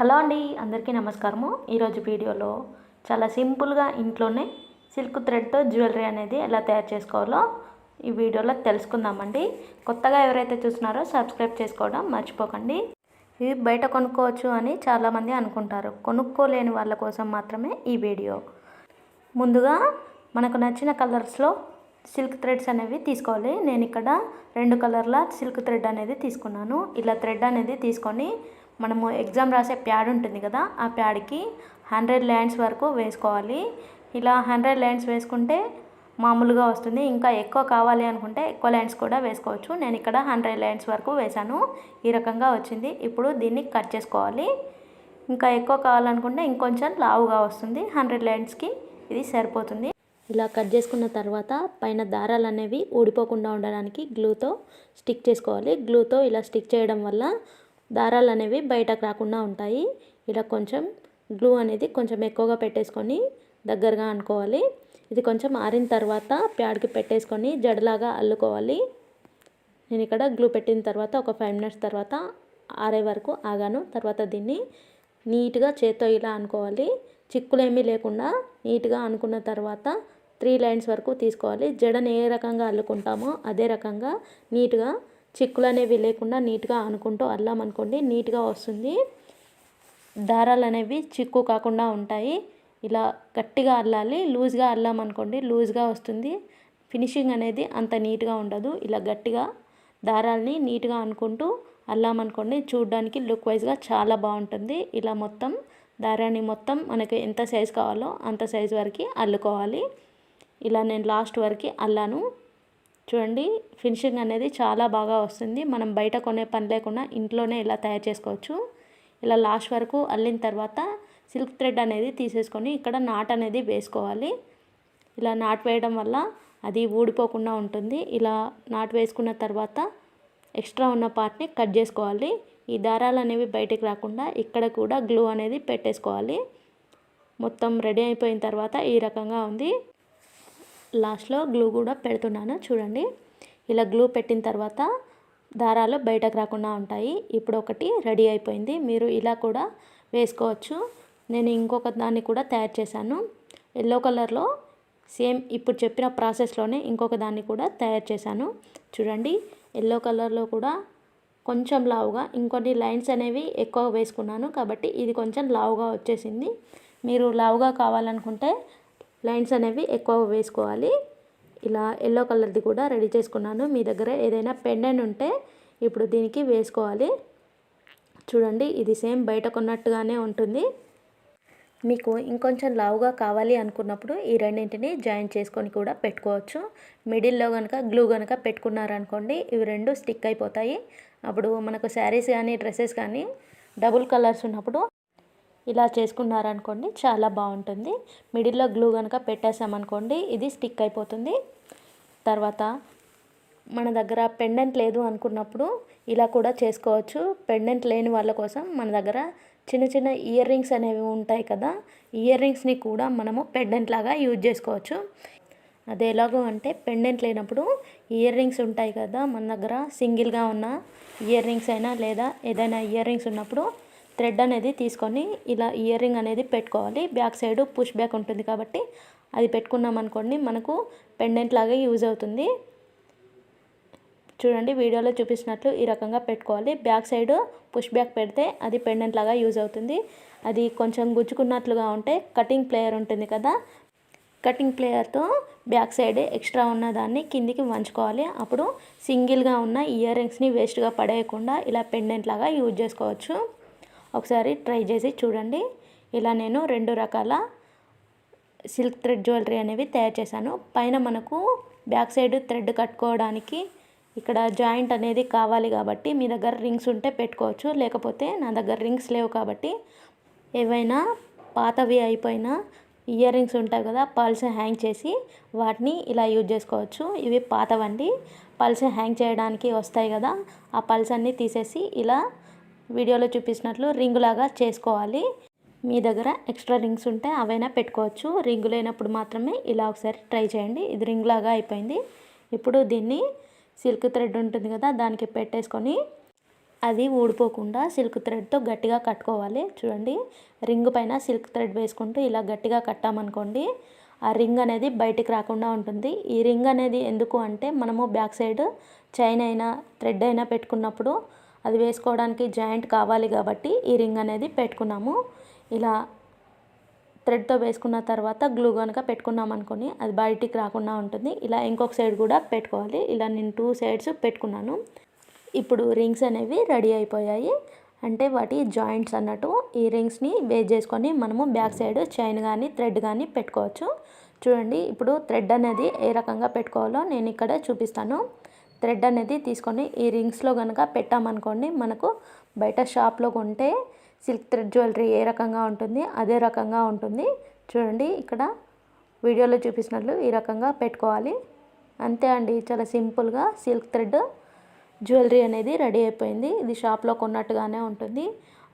Hello అండి అందరికీ నమస్కారము. ఈరోజు వీడియోలో చాలా సింపుల్గా ఇంట్లోనే సిల్క్ థ్రెడ్తో జ్యువెలరీ అనేది ఎలా తయారు చేసుకోవాలో ఈ వీడియోలో తెలుసుకుందామండి. కొత్తగా ఎవరైతే చూస్తున్నారో సబ్స్క్రైబ్ చేసుకోవడం మర్చిపోకండి. ఇవి బయట కొనుక్కోవచ్చు అని చాలామంది అనుకుంటారు. కొనుక్కోలేని వాళ్ళ కోసం మాత్రమే ఈ వీడియో. ముందుగా మనకు నచ్చిన కలర్స్లో సిల్క్ థ్రెడ్స్ అనేవి తీసుకోవాలి. నేను ఇక్కడ రెండు కలర్ల సిల్క్ థ్రెడ్ అనేది తీసుకున్నాను. ఇలా థ్రెడ్ అనేది తీసుకొని మనము ఎగ్జామ్ రాసే ప్యాడ్ ఉంటుంది కదా ఆ ప్యాడ్కి హండ్రెడ్ లైన్స్ వరకు వేసుకోవాలి. ఇలా హండ్రెడ్ లైన్స్ వేసుకుంటే మామూలుగా వస్తుంది. ఇంకా ఎక్కువ కావాలి అనుకుంటే ఎక్కువ లైన్స్ కూడా వేసుకోవచ్చు. నేను ఇక్కడ హండ్రెడ్ లైన్స్ వరకు వేశాను. ఈ రకంగా వచ్చింది. ఇప్పుడు దీన్ని కట్ చేసుకోవాలి. ఇంకా ఎక్కువ కావాలనుకుంటే ఇంకొంచెం లావుగా వస్తుంది. హండ్రెడ్ లైన్స్కి ఇది సరిపోతుంది. ఇలా కట్ చేసుకున్న తర్వాత పైన దారాలు అనేవి ఊడిపోకుండా ఉండడానికి గ్లూతో స్టిక్ చేసుకోవాలి. గ్లూతో ఇలా స్టిక్ చేయడం వల్ల దారాలు అనేవి బయటకు రాకుండా ఉంటాయి. ఇలా కొంచెం గ్లూ అనేది కొంచెం ఎక్కువగా పెట్టేసుకొని దగ్గరగా అనుకోవాలి. ఇది కొంచెం ఆరిన తర్వాత ప్యాడ్కి పెట్టేసుకొని జడలాగా అల్లుకోవాలి. నేను ఇక్కడ గ్లూ పెట్టిన తర్వాత ఒక ఫైవ్ మినిట్స్ తర్వాత ఆరే వరకు ఆగాను. తర్వాత దీన్ని నీట్గా చేత్తో ఇలా అనుకోవాలి. చిక్కులేమీ లేకుండా నీట్గా అనుకున్న తర్వాత త్రీ లైన్స్ వరకు తీసుకోవాలి. జడని ఏ రకంగా అల్లుకుంటామో అదే రకంగా నీట్గా చిక్కులు అనేవి లేకుండా నీట్గా అనుకుంటూ అల్లామనుకోండి నీట్గా వస్తుంది. దారాలు అనేవి చిక్కు కాకుండా ఉంటాయి. ఇలా గట్టిగా అల్లాలి లూజ్గా అల్లామనుకోండి లూజ్గా వస్తుంది. ఫినిషింగ్ అనేది అంత నీట్గా ఉండదు. ఇలా గట్టిగా దారాలని నీట్గా అనుకుంటూ అల్లామనుకోండి చూడడానికి లుక్ వైజ్గా చాలా బాగుంటుంది. ఇలా మొత్తం దారాన్ని మొత్తం మనకి ఎంత సైజు కావాలో అంత సైజు వరకు అల్లుకోవాలి. ఇలా నేను లాస్ట్ వరకు అల్లాను. చూడండి ఫినిషింగ్ అనేది చాలా బాగా వస్తుంది. మనం బయట కొనే పని లేకుండా ఇంట్లోనే ఇలా తయారు చేసుకోవచ్చు. ఇలా లాస్ట్ వరకు అల్లిన తర్వాత సిల్క్ థ్రెడ్ అనేది తీసేసుకొని ఇక్కడ నాట్ అనేది వేసుకోవాలి. ఇలా నాట్ వేయడం వల్ల అది ఊడిపోకుండా ఉంటుంది. ఇలా నాట్ వేసుకున్న తర్వాత ఎక్స్ట్రా ఉన్న పార్ట్ని కట్ చేసుకోవాలి. ఈ దారాలు అనేవి బయటికి రాకుండా ఇక్కడ కూడా గ్లూ అనేది పెట్టేసుకోవాలి. మొత్తం రెడీ అయిపోయిన తర్వాత ఈ రకంగా ఉంది. లాస్ట్లో గ్లూ కూడా పెడుతున్నాను. చూడండి. ఇలా గ్లూ పెట్టిన తర్వాత దారాలు బయటకు రాకుండా ఉంటాయి. ఇప్పుడు ఒకటి రెడీ అయిపోయింది. మీరు ఇలా కూడా వేసుకోవచ్చు. నేను ఇంకొక దాన్ని కూడా తయారు చేశాను. ఎల్లో కలర్లో సేమ్ ఇప్పుడు చెప్పిన ప్రాసెస్లోనే ఇంకొక దాన్ని కూడా తయారు చేశాను. చూడండి. ఎల్లో కలర్లో కూడా కొంచెం లావుగా ఇంకొన్ని లైన్స్ అనేవి ఎక్కువ వేసుకున్నాను. కాబట్టి ఇది కొంచెం లావుగా వచ్చేసింది. మీరు లావుగా కావాలనుకుంటే లైన్స్ అనేవి ఎక్కువ వేసుకోవాలి. ఇలా ఎల్లో కలర్ది కూడా రెడీ చేసుకున్నాను. మీ దగ్గర ఏదైనా పెండెంట్ ఉంటే ఇప్పుడు దీనికి వేసుకోవాలి. చూడండి ఇది సేమ్ బయట కొన్నట్టుగానే ఉంటుంది. మీకు ఇంకొంచెం లావుగా కావాలి అనుకున్నప్పుడు ఈ రెండింటిని జాయిన్ చేసుకొని కూడా పెట్టుకోవచ్చు. మిడిల్లో కనుక గ్లూ కనుక పెట్టుకున్నారనుకోండి ఇవి రెండు స్టిక్ అయిపోతాయి. అప్పుడు మనకు శారీస్ కానీ డ్రెస్సెస్ కానీ డబుల్ కలర్స్ ఉన్నప్పుడు ఇలా చేసుకున్నారనుకోండి చాలా బాగుంటుంది. మిడిల్లో గ్లూ కనుక పెట్టేసామనుకోండి ఇది స్టిక్ అయిపోతుంది. తర్వాత మన దగ్గర పెండెంట్ లేదు అనుకున్నప్పుడు ఇలా కూడా చేసుకోవచ్చు. పెండెంట్ లేని వాళ్ళ కోసం మన దగ్గర చిన్న చిన్న ఇయర్ రింగ్స్ అనేవి ఉంటాయి కదా ఇయర్ రింగ్స్ని కూడా మనము పెండెంట్ లాగా యూజ్ చేసుకోవచ్చు. అది ఎలాగో అంటే పెండెంట్ లేనప్పుడు ఇయర్ రింగ్స్ ఉంటాయి కదా మన దగ్గర సింగిల్గా ఉన్న ఇయర్ రింగ్స్ అయినా లేదా ఏదైనా ఇయర్ రింగ్స్ ఉన్నప్పుడు థ్రెడ్ అనేది తీసుకొని ఇలా ఇయర్ రింగ్ అనేది పెట్టుకోవాలి. బ్యాక్ సైడ్ పుష్ బ్యాక్ ఉంటుంది కాబట్టి అది పెట్టుకున్నాం అనుకోండి మనకు పెండెంట్ లాగా యూజ్ అవుతుంది. చూడండి వీడియోలో చూపించినట్లు ఈ రకంగా పెట్టుకోవాలి. బ్యాక్ సైడ్ పుష్ బ్యాక్ పెడితే అది పెండెంట్ లాగా యూజ్ అవుతుంది. అది కొంచెం గుచ్చుకున్నట్లుగా ఉంటే కటింగ్ ప్లేయర్ ఉంటుంది కదా కటింగ్ ప్లేయర్తో బ్యాక్ సైడ్ ఎక్స్ట్రా ఉన్న దాన్ని కిందికి వంచుకోవాలి. అప్పుడు సింగిల్గా ఉన్న ఇయర్ రింగ్స్ని వేస్ట్గా పడేయకుండా ఇలా పెండెంట్ లాగా యూజ్ చేసుకోవచ్చు. ఒకసారి ట్రై చేసి చూడండి. ఇలా నేను రెండు రకాల సిల్క్ థ్రెడ్ జ్యువెలరీ అనేవి తయారు చేశాను. పైన మనకు బ్యాక్ సైడ్ థ్రెడ్ కట్టుకోవడానికి ఇక్కడ జాయింట్ అనేది కావాలి కాబట్టి మీ దగ్గర రింగ్స్ ఉంటే పెట్టుకోవచ్చు. లేకపోతే నా దగ్గర రింగ్స్ లేవు కాబట్టి ఏవైనా పాతవి అయిపోయిన ఇయర్ రింగ్స్ ఉంటాయి కదా పల్స్ హ్యాంగ్ చేసి వాటిని ఇలా యూజ్ చేసుకోవచ్చు. ఇవి పాతవండి. పల్స్ హ్యాంగ్ చేయడానికి వస్తాయి కదా ఆ పల్స్ అన్నీ తీసేసి ఇలా వీడియోలో చూపించినట్లు రింగ్ లాగా చేసుకోవాలి. మీ దగ్గర ఎక్స్ట్రా రింగ్స్ ఉంటే అవైనా పెట్టుకోవచ్చు. రింగ్ లేనప్పుడు మాత్రమే ఇలా ఒకసారి ట్రై చేయండి. ఇది రింగ్ లాగా అయిపోయింది. ఇప్పుడు దీన్ని సిల్క్ థ్రెడ్ ఉంటుంది కదా దానికి పెట్టేసుకొని అది ఊడిపోకుండా సిల్క్ థ్రెడ్తో గట్టిగా కట్టుకోవాలి. చూడండి రింగ్ పైన సిల్క్ థ్రెడ్ వేసుకుంటూ ఇలా గట్టిగా కట్టామనుకోండి ఆ రింగ్ అనేది బయటికి రాకుండా ఉంటుంది. ఈ రింగ్ అనేది ఎందుకు అంటే మనము బ్యాక్ సైడ్ చైన్ అయినా థ్రెడ్ అయినా పెట్టుకున్నప్పుడు అది వేసుకోవడానికి జాయింట్ కావాలి కాబట్టి ఈ రింగ్ అనేది పెట్టుకున్నాము. ఇలా థ్రెడ్తో వేసుకున్న తర్వాత గ్లూ కనుక పెట్టుకున్నాం అనుకోని అది బయటికి రాకుండా ఉంటుంది. ఇలా ఇంకొక సైడ్ కూడా పెట్టుకోవాలి. ఇలా నేను టూ సైడ్స్ పెట్టుకున్నాను. ఇప్పుడు రింగ్స్ అనేవి రెడీ అయిపోయాయి. అంటే వాటి జాయింట్స్ అన్నట్టు ఈ రింగ్స్ని బేస్ చేసుకొని మనము బ్యాక్ సైడ్ చైన్ కానీ థ్రెడ్ కానీ పెట్టుకోవచ్చు. చూడండి ఇప్పుడు థ్రెడ్ అనేది ఏ రకంగా పెట్టుకోవాలో నేను ఇక్కడ చూపిస్తాను. థ్రెడ్ అనేది తీసుకొని ఈ రింగ్స్లో కనుక పెట్టామనుకోండి మనకు బయట షాప్లో కొంటే సిల్క్ థ్రెడ్ జ్యువెలరీ ఏ రకంగా ఉంటుంది అదే రకంగా ఉంటుంది. చూడండి ఇక్కడ వీడియోలో చూపిస్తున్నట్లు ఈ రకంగా పెట్టుకోవాలి. అంతే అండి చాలా సింపుల్గా సిల్క్ థ్రెడ్ జ్యువెలరీ అనేది రెడీ అయిపోయింది. ఇది షాప్లో కొన్నట్టుగానే ఉంటుంది.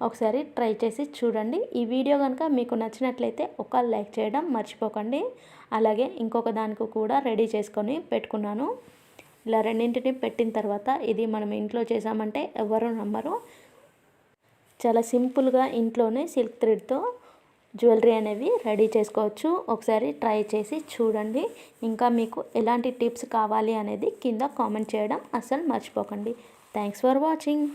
ఒకసారి ట్రై చేసి చూడండి. ఈ వీడియో కనుక మీకు నచ్చినట్లయితే ఒక లైక్ చేయడం మర్చిపోకండి. అలాగే ఇంకొక దానికి కూడా రెడీ చేసుకొని పెట్టుకున్నాను. ఇలా రెండింటిని పెట్టిన తర్వాత ఇది మనం ఇంట్లో చేసామంటే ఎవరు నమ్మరు. చాలా సింపుల్గా ఇంట్లోనే సిల్క్ థ్రెడ్తో జ్యువెలరీ అనేవి రెడీ చేసుకోవచ్చు. ఒకసారి ట్రై చేసి చూడండి. ఇంకా మీకు ఎలాంటి టిప్స్ కావాలి అనేది కింద కామెంట్ చేయడం అస్సలు మర్చిపోకండి. Thanks for watching.